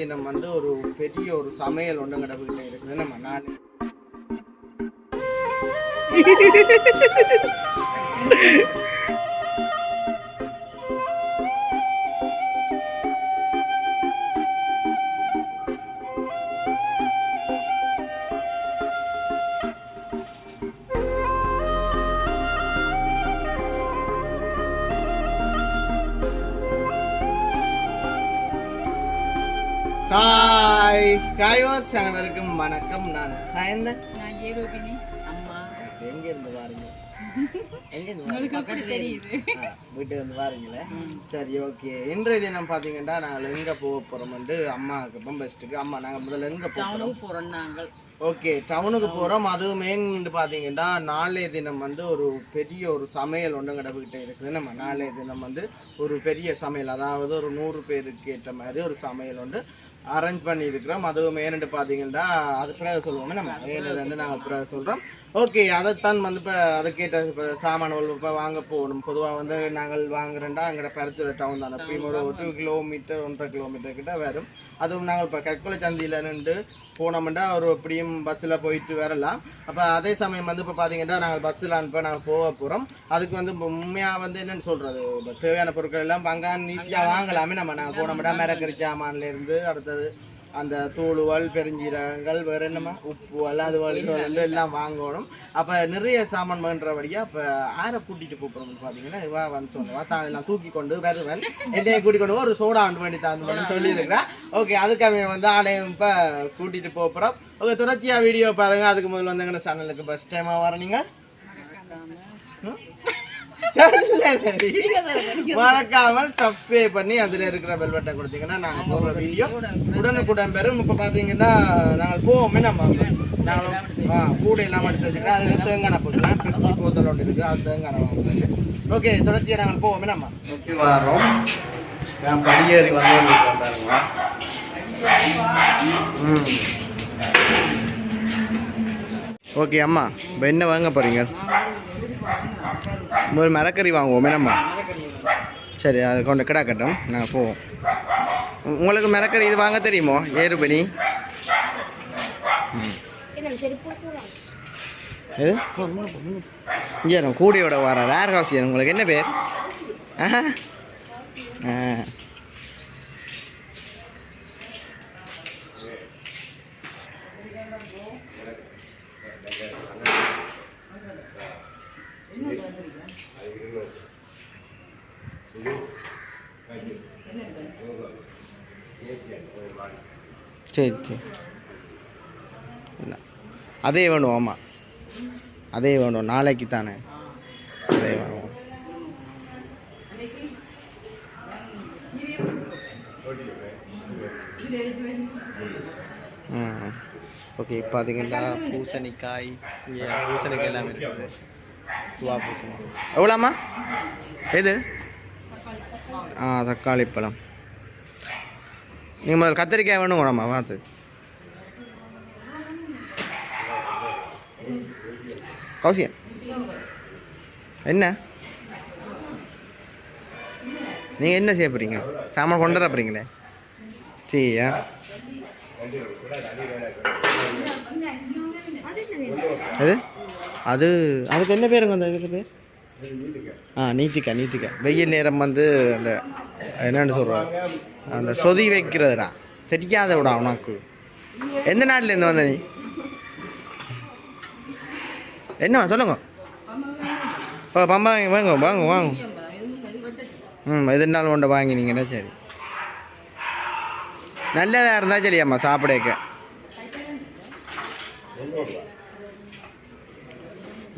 தினம் வந்து ஒரு பெரிய ஒரு சமையல் ஒன்று கிடப்புகிட்ட இருக்குது. நம்ம நாளை ஹாய் காயோஸ் அனைவருக்கும் வணக்கம். நான் காயந்தன் நான் ஜெயரூபினி அம்மா. எங்க இருந்து பாருங்க எங்க இருந்து உங்களுக்கு தெரியுது? வீட்டுக்கு வந்து பாருங்களே சரி ஓகே இன்றைய தினம் பார்த்தீங்கன்னா நாங்கள் எங்கே போக போகிறோம்ட்டு அம்மாவுக்கு இப்போ பெஸ்ட்டுக்கு அம்மா நாங்கள் முதல்ல எங்கே டவுனுக்கு போகிறோம் நாங்கள். ஓகே டவுனுக்கு போகிறோம் அதுவும் மெயின் பார்த்தீங்கன்னா நாளைய தினம் வந்து ஒரு பெரிய ஒரு சமையல் ஒன்று கிட்ட இருக்குது. நம்ம நாளைய தினம் வந்து ஒரு பெரிய சமையல் அதாவது ஒரு நூறு பேருக்கு ஏற்ற மாதிரி ஒரு சமையல் ஒன்று அரேஞ்ச் பண்ணியிருக்கிறோம். அதுவும் மெயின்ட்டு பார்த்தீங்கன்னா அது பிறகு சொல்லுவோமே நம்ம. வேலை வந்து நாங்கள் பிறகு சொல்கிறோம் ஓகே அதைத்தான் வந்து இப்போ அதுக்கேற்ற இப்போ சாமான்கள் இப்போ வாங்க போகணும். பொதுவாக வந்து நாங்கள் வாங்குறேன்டா அங்கே பருத்துற டவுன் தானே. இப்போ ஒரு டூ கிலோமீட்டர் ஒன்றரை கிலோமீட்டர் கிட்ட வரும். அதுவும் நாங்கள் இப்போ கற்கொலை சந்தியில் நின்று போனோம்னா ஒரு எப்படியும் பஸ்ஸில் போயிட்டு வரலாம். அப்போ அதே சமயம் வந்து இப்போ பார்த்தீங்கன்னா நாங்கள் பஸ்ஸில் அனுப்ப நாங்கள் போக போகிறோம் அதுக்கு வந்து உண்மையாக வந்து என்னென்னு சொல்கிறது இப்போ தேவையான பொருட்கள் எல்லாம் அங்கே ஈஸியாக வாங்கலாமே நம்ம. நாங்கள் போனோம்னா மிரக்கறி சாமான்லேருந்து அடுத்தது அந்த தூளுவல் பெருஞ்சீரகங்கள் வேறு என்னமா உப்பு அது வந்து எல்லாம் வாங்கணும். அப்போ நிறைய சாமான் பண்ணுறபடியாக இப்போ யாரை கூட்டிகிட்டு போகிறோம்னு பார்த்தீங்கன்னா இவா வந்து சொல்லுவா தான் எல்லாம் தூக்கி கொண்டு வருவன். என்னைய கூட்டிக் கொண்டு ஒரு சோடா ஆண்டு வேண்டி தான் சொல்லியிருக்கிறேன் ஓகே அதுக்காக வந்து ஆலயம் இப்போ கூட்டிகிட்டு போகிறோம் ஓகே தொடர்ச்சியாக வீடியோ பாருங்கள் அதுக்கு முதல்ல வந்து எங்கள் சேனலுக்கு ஃபஸ்ட் டைமாக? சொல்லலடி. மறக்காமல் சப்ஸ்கிரைப் பண்ணி அதில் இருக்கிற பெல் பட்டன் கொடுத்தீங்கன்னா நாங்கள் போடுற வீடியோ உடனுக்குடன் பெறும். இப்போ பார்த்தீங்கன்னா நாங்கள் போவோமே நம்ம நாங்கள் ஆ கூடை எல்லாம் எடுத்து வச்சுக்கிறோம். அதில் தேங்காய் போட்டுக்கலாம். பிரிச்சு போத்தல் ஒன்று இருக்குது. அது தேங்காய் வாங்குறது. ஓகே தொடர்ச்சியாக நாங்கள் போவோமே நம்ம. ஓகே வரோம். நான் படியேறி வந்து பாருங்க ஓகே அம்மா இப்போ என்ன வாங்க போகிறீங்க ஒரு மரக்கறி வாங்குவோம் நம்ம சரி அது கொண்டு கிடாக்கட்டும். நாங்கள் போவோம். உங்களுக்கு மரக்கறி இது வாங்க தெரியுமோ? ஏறுபனி. எது இங்கே நம்ம கூடியோட வர ரேர் ஹவுஸ் உங்களுக்கு என்ன பேர்? ஆ. சரி சரி என்ன அதே வேணும் ஆமாம் அதே வேணும் நாளைக்கு தானே. அதே வேணும். ஓகே இப்போ பார்த்தீங்கன்னா பூசணிக்காய் பூசணிக்காய் எல்லாமே இருக்குது. துவா பூசணிக்காய் எவ்வளோம்மா? எது? ஆ தக்காளி பழம். நீங்கள் முதல்ல கத்திரிக்காய் வேணும் கூடம்மா பார்த்து கௌசியன். என்ன? நீங்கள் என்ன செய்ய போகிறீங்க சாமான் கொண்டு வர போகிறீங்களே சரியா அது அது அதுக்கு என்ன பேருங்க அந்த இதுக்கு பேர்? ஆ நீத்திக்கா நீத்திக்கா வெயில் நேரம் வந்து அந்த என்னென்னு சொல்கிறாங்க அந்த சொதி வைக்கிறதுடா. தெரியாத விடா உனக்கு. எந்த நாட்டிலேருந்து வந்த நீ? என்ன சொல்லுங்க. ஓ பம்பா வாங்க வாங்க வாங்க ம் எது நாள் வாங்கினீங்கன்னா சரி. நல்லதாக இருந்தால் சரி அம்மா சாப்பிடக்க.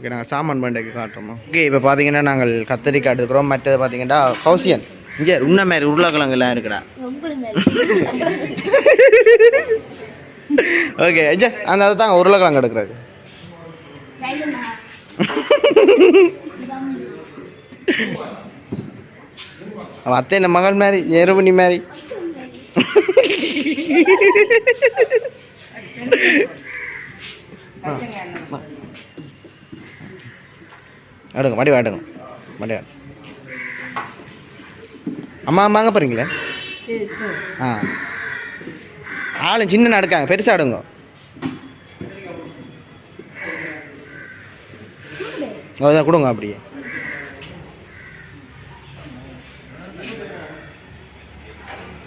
ஓகே நாங்கள் சாமான் பண்டைக்கு காட்டுறோமா ஓகே இப்போ பார்த்தீங்கன்னா நாங்கள் கத்தரிக்காய் எடுக்கிறோம் மற்றது பார்த்தீங்கன்னா கௌசியன். இங்கே உன்ன மாதிரி உருளைக்கிழங்குலாம் இருக்குடா. ஓகே ஐயா அந்த அதை தாங்க உருளைக்கிழங்கு எடுக்கிறது. அவன் அத்தை என்ன மகள் மாதிரி எருமணி மாதிரி. ஆ. எடுங்க மடி வாட்டுங்க மடி அம்மா அம்மா அங்கே போகிறீங்களே ஆ. ஆளும் சின்ன நடக்காங்க பெருசாக அடுங்க. அதான் கொடுங்க அப்படியே.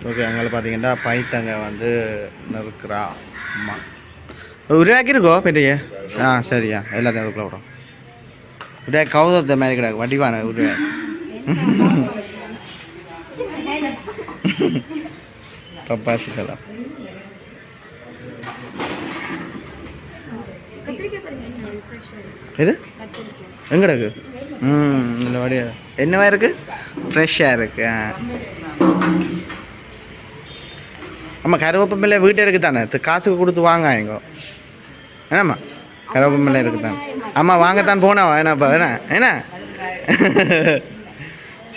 ஓகே அங்கே பார்த்தீங்கன்னா பைத்தங்க வந்து நறுக்கிறா அம்மா. உருவாக்கி இருக்கோ பெரிய ஆ சரியா. எல்லாத்தையும் அதுக்குள்ள விடும் உருவா கௌதத்தை மாதிரி கிடக்கு வடிவான உருவா பப்பாசிக்கலாம் எது இருக்கு ம் இல்லை வடியா என்னவா இருக்கு? ஃப்ரெஷ்ஷாக இருக்கு ஆமாம் கருவேப்பமில்லை வீட்டை இருக்குது தானே காசுக்கு கொடுத்து வாங்க எங்கோ என்னம்மா? கருவேப்பமில்லை இருக்குது தானே அம்மா வாங்கத்தான் போனா வேணாப்பா வேணா என்ன?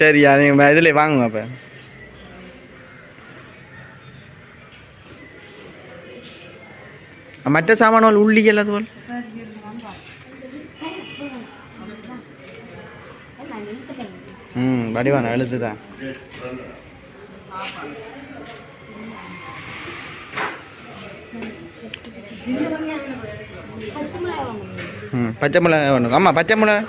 சரியா நீங்கள் இதில் வாங்குங்க அப்போ. மற்ற சாமான்கள் உள்ளிகள் அதுபோல் ம் வடிவான எழுத்து? தான் ம் பச்சை மிளகா ஒன்று ஆமாம் பச்சை மிளகா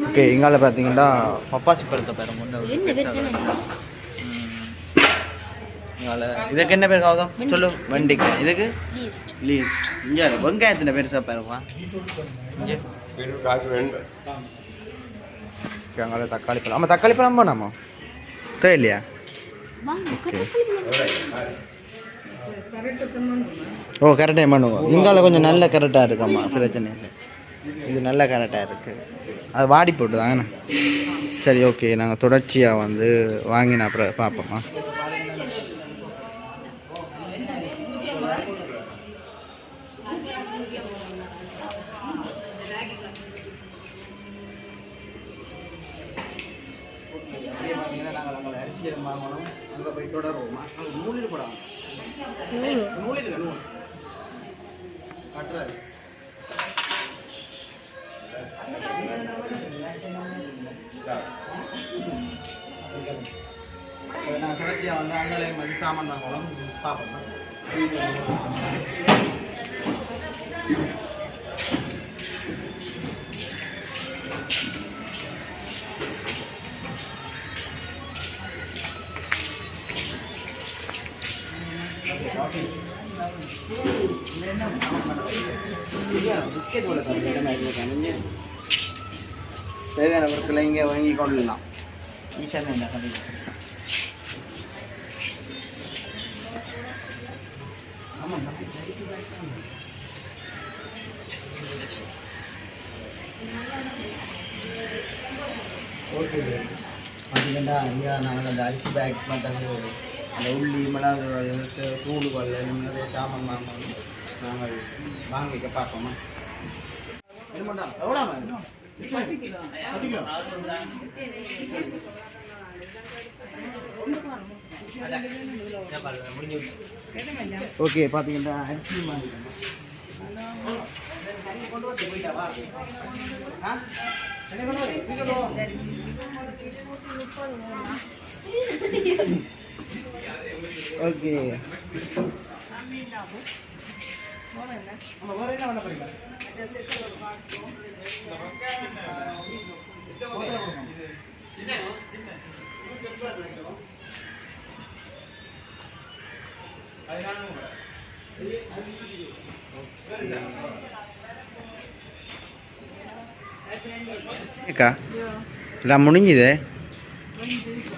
ஓகே இங்கால பார்த்தீங்கன்னா பப்பாசி பழத்தை பேர் முன்ன இங்கால. இதுக்கு என்ன பேர் கௌதம் சொல்லு வண்டிக்கு. இதுக்கு? லீஸ்ட் இங்கே வெங்காயத்தின பெருசாக பேருப்பா இங்கே. அங்கால தக்காளி பழம் ஆமாம் தக்காளி பழம் போனாமா தெரியலையா ஓகே ஓ கரெக்டாக பண்ணுவோம் இங்கால கொஞ்சம் நல்ல கரெக்டாக இருக்காம்மா பிரச்சனை இல்லை இது நல்ல கரெக்டாக இருக்குது அது வாடி போட்டு தாங்கண்ணா சரி ஓகே நாங்கள் தொடர்ச்சியாக வந்து வாங்கின அப்புறம் பார்ப்போம்மா அங்கே போய் தொடருவோமா. அங்கே நூலில் போடாம நூலில் நூல்? கட்டுறாரு. நான் தொடர்ச்சியாக வந்து அங்கே வந்து சாமான் வாங்கலாம் பார்ப்போம். தேவையான பொருட்களை இங்கே வாங்கி கொள்ளலாம். ஈஸியான இந்த கதை? ஆமாம் ஓகே பார்த்தீங்கன்னா இங்கே நாங்கள் அந்த அரிசி பேக் மற்றது அந்த உள்ளி மிளகு தூளுகள் நிறைய சாமான் மாமான் நாங்கள் வாங்கிக்க பார்ப்போமா? என்ன எவ்வளோ ஓகே பார்த்தீங்கன்னா அரிசி மாதிரி ஓகே வேற என்ன பண்ண போறீங்க ஏக்கா எல்லாம் முடிஞ்சுது.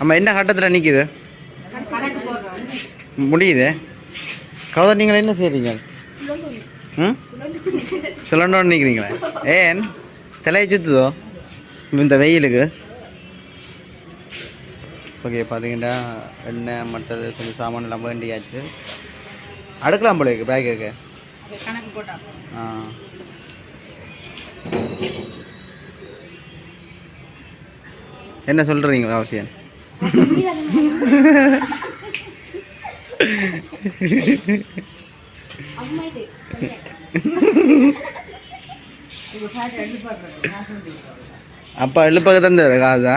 ஆமாம் என்ன கட்டத்தில் நிற்கிது முடியுது. கௌதம் நீங்கள் என்ன செய்கிறீங்க ம்? சுழண்டோன்னு நிற்கிறீங்களே ஏன்? தலையை சுற்றுதோ இந்த வெயிலுக்கு? ஓகே பார்த்தீங்கன்னா எண்ணெய் மற்றது கொஞ்சம் சாமான் எல்லாம் வேண்டியாச்சு. அடுக்கலாம் போல இருக்கு பேக்கு கணக்கு போட்டா. ஆ. என்ன சொல்கிறீங்களா அவசியம்? அப்பா எழுப்பக தந்த காசா?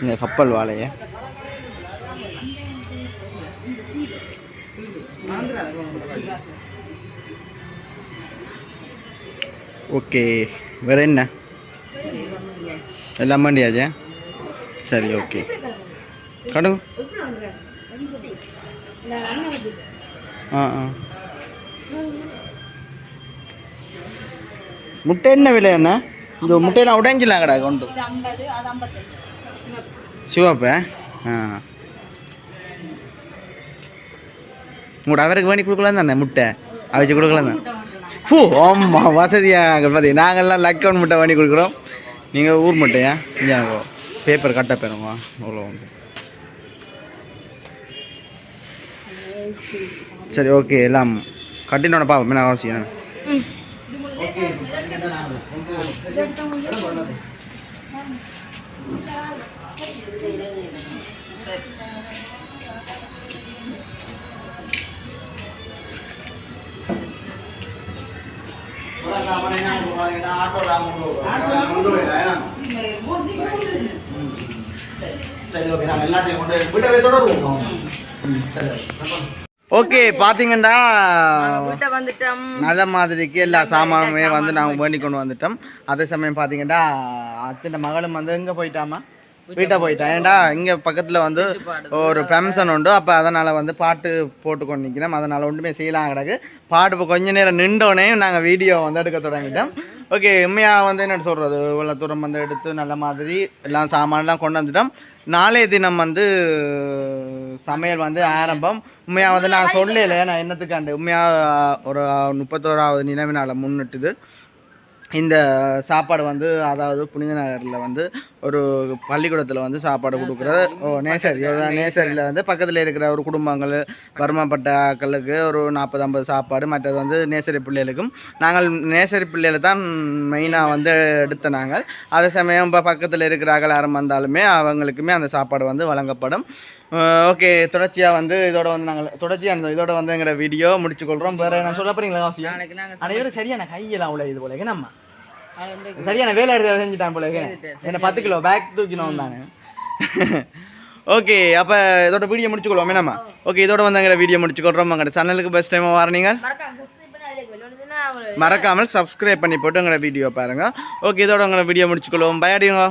இந்த கப்பல் வாழைய. ஓகே வேற என்ன? எல்லாம் பண்ணியாச்சே? சரி ஓகே. கடுங்க ஆ ஆ. முட்டை என்ன விலை என்ன இந்த முட்டையெல்லாம் உடைஞ்சிலாம் கடா கொண்டு சிவப்ப. ஆ. உங்களோட அவருக்கு வேண்டி கொடுக்கலாம் தானே முட்டை? அவிச்சு கொடுக்கலாம் தானே? பூ ஆமாம் வசதியாக பார்த்தி நாங்கள்லாம் லக்கவுன் முட்டை வாங்கி கொடுக்குறோம். நீங்கள் ஊர் முட்டையா? இங்கே பேப்பர் கட்ட பெறுமா அவ்வளோ சரி ஓகே எல்லாம் கட்டினோட பாப்போம் என்ன அவசியம் ஓகே பாத்தீங்கன்னா வீட்டை வந்துட்டோம். நல்ல மாதிரிக்கு எல்லா சாமானுமே வந்து நாங்கள் வேண்டி கொண்டு வந்துட்டோம். அதே சமயம் பார்த்தீங்கன்னா அத்தனை மகளும் வந்து எங்கே போயிட்டாமா? வீட்டை போயிட்டான் ஏன்டா இங்கே பக்கத்தில் வந்து ஒரு ஃபங்க்ஷன் உண்டு. அப்போ அதனால் வந்து பாட்டு போட்டு கொண்டு நிற்கிறோம் அதனால் ஒன்றுமே செய்யலாம் கிடக்கு பாட்டு இப்போ கொஞ்ச நேரம் நின்றோடனே நாங்கள் வீடியோ வந்து எடுக்க தொடங்கிட்டோம். ஓகே உண்மையாக வந்து என்ன சொல்கிறது இவ்வளோ தூரம் வந்து எடுத்து நல்ல மாதிரி எல்லாம் சாமான்லாம் கொண்டு வந்துட்டோம். நாளைய தினம் வந்து சமையல் வந்து ஆரம்பம். உண்மையாக வந்து நான் சொல்லல நான் என்னத்துக்காண்டு உண்மையாக ஒரு முப்பத்தோராவது நினைவு நாளை முன்னிட்டுது. இந்த சாப்பாடு வந்து அதாவது புனித நகரில் வந்து ஒரு பள்ளிக்கூடத்தில் வந்து சாப்பாடு கொடுக்குறது. ஓ நேசரி நேசரியில் வந்து பக்கத்தில் இருக்கிற ஒரு குடும்பங்கள் வருமாப்பட்ட ஆட்களுக்கு ஒரு நாற்பது ஐம்பது சாப்பாடு மற்றது வந்து நேசரி பிள்ளைகளுக்கும். நாங்கள் நேசரி பிள்ளைகளை தான் மெயினாக வந்து எடுத்த நாங்கள். அதே சமயம் இப்போ பக்கத்தில் இருக்கிற யாரும் வந்தாலுமே அவங்களுக்குமே அந்த சாப்பாடு வந்து வழங்கப்படும். ஓகே தொடர்ச்சியாக வந்து இதோட வந்து நாங்கள் தொடர்ச்சியாக அந்த இதோட வந்து எங்களோட வீடியோ முடிச்சுக்கொள்கிறோம் வேறு நான் சொல்ல போகிறீங்களா அனைவரும் சரியான கையெல்லாம் உள்ள இது போல நம்ம சரியான வேலை எடுத்து செஞ்சுட்டான் போல என்ன பத்து கிலோ பேக் தூக்கினோம் தானே. ஓகே அப்போ இதோட வீடியோ முடிச்சுக்கொள்வோமே நம்ம ஓகே இதோட வந்து எங்களை வீடியோ முடிச்சுக்கொள்கிறோம் எங்களோட சேனலுக்கு பெஸ்ட் டைம் வரீங்க மறக்காமல் சப்ஸ்கிரைப் பண்ணி போட்டு எங்களோட வீடியோ பாருங்க. ஓகே இதோட உங்களை வீடியோ முடிச்சுக்கொள்வோம். பயடிங்க